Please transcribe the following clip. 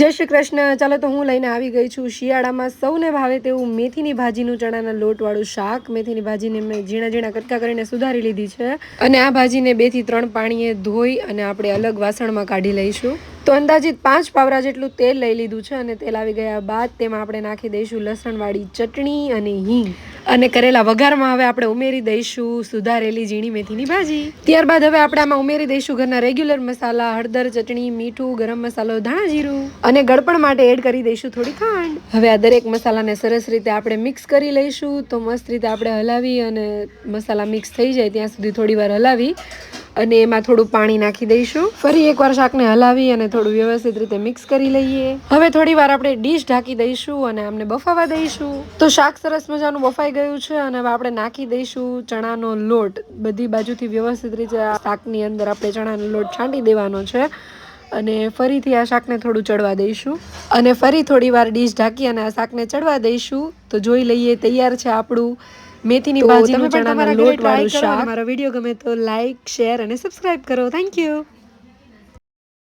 જય શ્રી કૃષ્ણ. ચાલો તો હું લઈને આવી ગઈ છું શિયાળામાં સૌને ભાવે તેવું મેથીની ભાજીનું ચણાના લોટવાળું શાક. મેથીની ભાજીને મેં ઝીણા ઝીણા કટકા કરીને સુધારી લીધી છે અને આ ભાજીને બેથી ત્રણ પાણીએ ધોઈ અને આપણે અલગ વાસણમાં કાઢી લઈશું. તો અંદાજિત પાંચ પાવરા જેટલું તેલ લઈ લીધું છે અને તેલ આવી ગયા બાદ તેમાં આપણે નાખી દઈશું લસણવાળી ચટણી અને હિંગ. અને કરેલા વઘારમાં હવે આપણે ઉમેરી દઈશું સુધારેલી ઝીણી મેથીની ભાજી. ત્યારબાદ હવે આપણે આમાં ઉમેરી દઈશું ઘરના રેગ્યુલર મસાલા, હળદર, ચટણી, મીઠું, ગરમ મસાલો, ધાણા જીરું અને ગળપણ માટે એડ કરી દઈશું થોડી ખાંડ. હવે આ દરેક મસાલાને સરસ રીતે આપણે મિક્સ કરી લઈશું તો મસ્ત રીતે આપણે હલાવી અને મસાલા મિક્સ થઈ જાય ત્યાં સુધી થોડી વાર હલાવી. અને એમાં થોડું પાણી નાખી દઈશું. ફરી એકવાર શાકને હલાવી અને થોડું વ્યવસ્થિત રીતે મિક્સ કરી લઈએ. હવે થોડી વાર આપણે ડીશ ઢાંકી દઈશું અને આમને બફાવા દઈશું. તો શાક સરસ મજાનું બફાઈ ગયું છે અને હવે આપણે નાખી દઈશું ચણાનો લોટ. બધી બાજુથી વ્યવસ્થિત રીતે શાકની અંદર આપણે ચણાનો લોટ છાંટી દેવાનો છે. અને ફરીથી આ શાકને થોડું ચડવા દઈશું. અને ફરી થોડી વાર ડીશ ઢાંકી અને આ શાકને ચડવા દઈશું. તો જોઈ લઈએ, તૈયાર છે આપણું. મેથીની ભાજી તમે પણ તમારા લોટ વાળું શાક. મારો વીડિયો ગમે તો લાઈક શેર અને સબસ્ક્રાઇબ કરો. Thank you